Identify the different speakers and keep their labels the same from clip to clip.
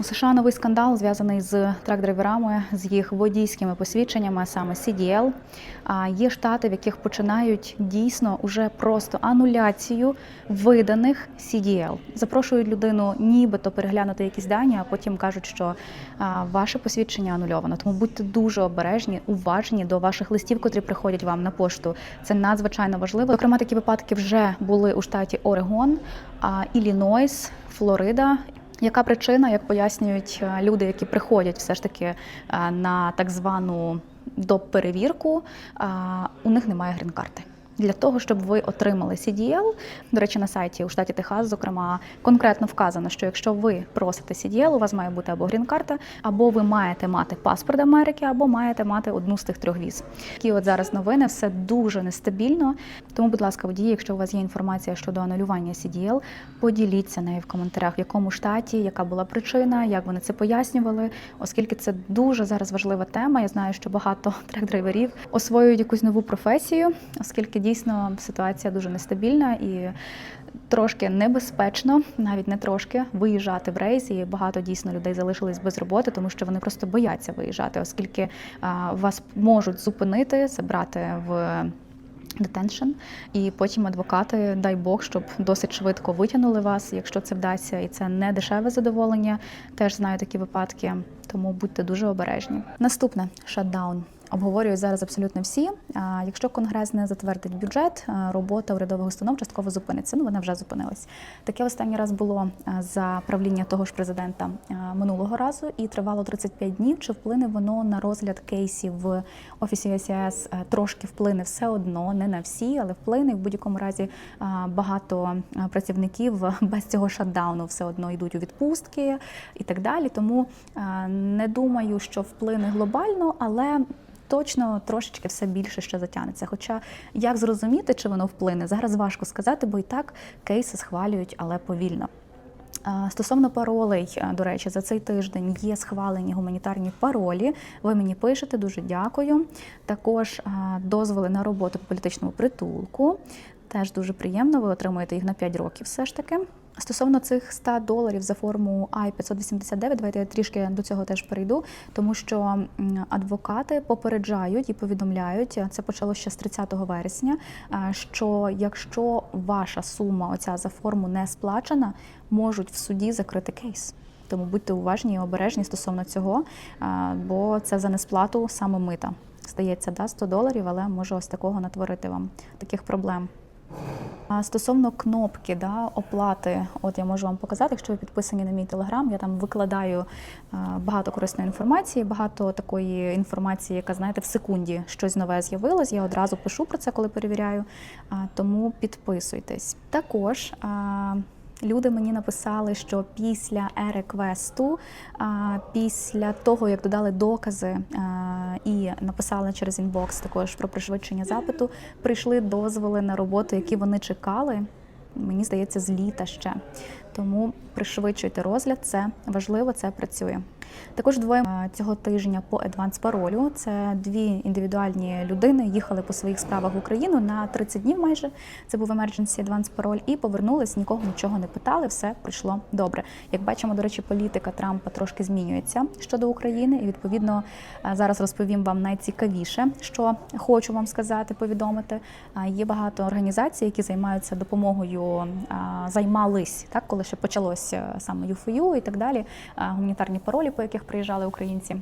Speaker 1: У США новий скандал зв'язаний з трак-драйверами, з їх водійськими посвідченнями, саме CDL. А є штати, в яких починають дійсно уже просто ануляцію виданих CDL. Запрошують людину, нібито переглянути якісь дані, а потім кажуть, що ваше посвідчення анульовано. Тому будьте дуже обережні, уважні до ваших листів, котрі приходять вам на пошту. Це надзвичайно важливо. Зокрема, такі випадки вже були у штаті Орегон, Іллінойс, Флорида. Яка причина, як пояснюють е, люди, які приходять все ж таки е, на так звану доп-перевірку, е, у них немає грін-карти. Для того, щоб ви отримали CDL, до речі, на сайті у штаті Техас, зокрема, конкретно вказано, що якщо ви просите CDL, у вас має бути або грін-карта, або ви маєте мати паспорт Америки, або маєте мати одну з тих трьох віз. Такі от зараз новини, все дуже нестабільно. Тому, будь ласка, водії, якщо у вас є інформація щодо анулювання CDL, поділіться нею в коментарях, в якому штаті, яка була причина, як вони це пояснювали, оскільки це дуже зараз важлива тема. Я знаю, що багато трек-драйверів освоюють якусь нову професію, оскільки дійсно ситуація дуже нестабільна і трошки небезпечно, навіть не трошки, виїжджати в рейс. І багато дійсно людей залишились без роботи, тому що вони просто бояться виїжджати, оскільки а, вас можуть зупинити, забрати в. Детеншн, і потім адвокати, дай Бог, щоб досить швидко витягнули вас, якщо це вдасться, і це не дешеве задоволення. Теж знаю такі випадки, тому будьте дуже обережні. Наступне шатдаун. Обговорюють зараз абсолютно всі. Якщо конгрес не затвердить бюджет, робота урядових установ частково зупиниться. Ну вона вже зупинилась. Таке останній раз було за правління того ж президента минулого разу і тривало 35 днів. Чи вплине воно на розгляд кейсів в офісі СІС? Трошки вплине все одно, не на всі, але вплине. В будь-якому разі багато працівників без цього шатдауну все одно йдуть у відпустки і так далі. Тому не думаю, що вплине глобально, але точно трошечки все більше ще затягнеться. Хоча як зрозуміти, чи воно вплине, зараз важко сказати, бо і так кейси схвалюють, але повільно. Стосовно паролей, до речі, за цей тиждень є схвалені гуманітарні паролі. Ви мені пишете, дуже дякую. Також дозволи на роботу по політичному притулку. Теж дуже приємно, ви отримуєте їх на 5 років все ж таки. Стосовно цих 100 доларів за форму I-589, давайте я трішки до цього теж перейду, тому що адвокати попереджають і повідомляють, це почало ще з 30 вересня, що якщо ваша сума оця за форму не сплачена, можуть в суді закрити кейс. Тому будьте уважні і обережні стосовно цього, бо це за несплату саме мита. Здається, да, 100 доларів, але може ось такого натворити вам таких проблем. Стосовно кнопки да, оплати, от я можу вам показати, якщо ви підписані на мій телеграм, я там викладаю багато корисної інформації, багато такої інформації, яка, знаєте, в секунді щось нове з'явилось. Я одразу пишу про це, коли перевіряю. Тому підписуйтесь. Також. Люди мені написали, що після е-реквесту, після того, як додали докази і написали через інбокс також про пришвидшення запиту, прийшли дозволи на роботу, які вони чекали. Мені здається, з літа ще. Тому пришвидшуйте розгляд, це важливо, це працює. Також двоє цього тижня по Advance паролю. Це дві індивідуальні людини їхали по своїх справах в Україну на 30 днів майже. Це був emergency Advance пароль, і повернулись, нікого нічого не питали, все пройшло добре. Як бачимо, до речі, політика Трампа трошки змінюється щодо України, і відповідно зараз розповім вам найцікавіше, що хочу вам сказати, повідомити. Є багато організацій, які займаються допомогою, займались так, коли ще почалося саме ЮФОЮ і так далі. Гуманітарні паролі, по яких приїжджали українці.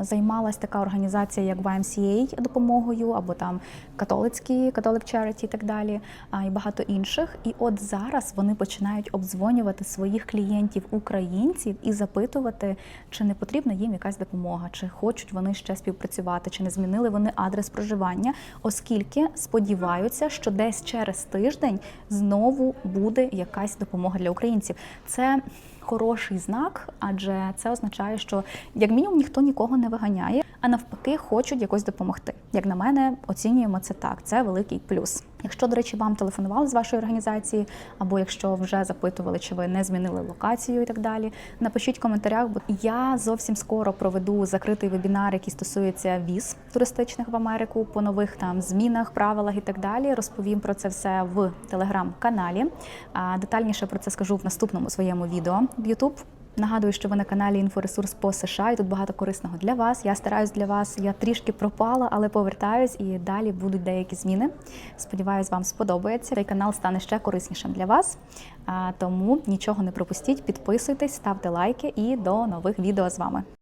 Speaker 1: Займалась така організація, як YMCA допомогою, або там католицькі, Catholic Charity і так далі, а, і багато інших. І от зараз вони починають обдзвонювати своїх клієнтів українців і запитувати, чи не потрібна їм якась допомога, чи хочуть вони ще співпрацювати, чи не змінили вони адрес проживання, оскільки сподіваються, що десь через тиждень знову буде якась допомога для українців. Це хороший знак, адже це означає, що як мінімум ніхто нікого не виганяє, а навпаки, хочуть якось допомогти. Як на мене, оцінюємо це так. Це великий плюс. Якщо, до речі, вам телефонували з вашої організації, або якщо вже запитували, чи ви не змінили локацію і так далі, напишіть в коментарях, бо я зовсім скоро проведу закритий вебінар, який стосується віз туристичних в Америку по нових там змінах, правилах і так далі. Розповім про це все в телеграм-каналі. Детальніше про це скажу в наступному своєму відео в YouTube. Нагадую, що ви на каналі Інфоресурс по США, і тут багато корисного для вас. Я стараюсь для вас. Я трішки пропала, але повертаюсь і далі будуть деякі зміни. Сподіваюсь, вам сподобається. Цей канал стане ще кориснішим для вас. Тому нічого не пропустіть, підписуйтесь, ставте лайки і до нових відео з вами.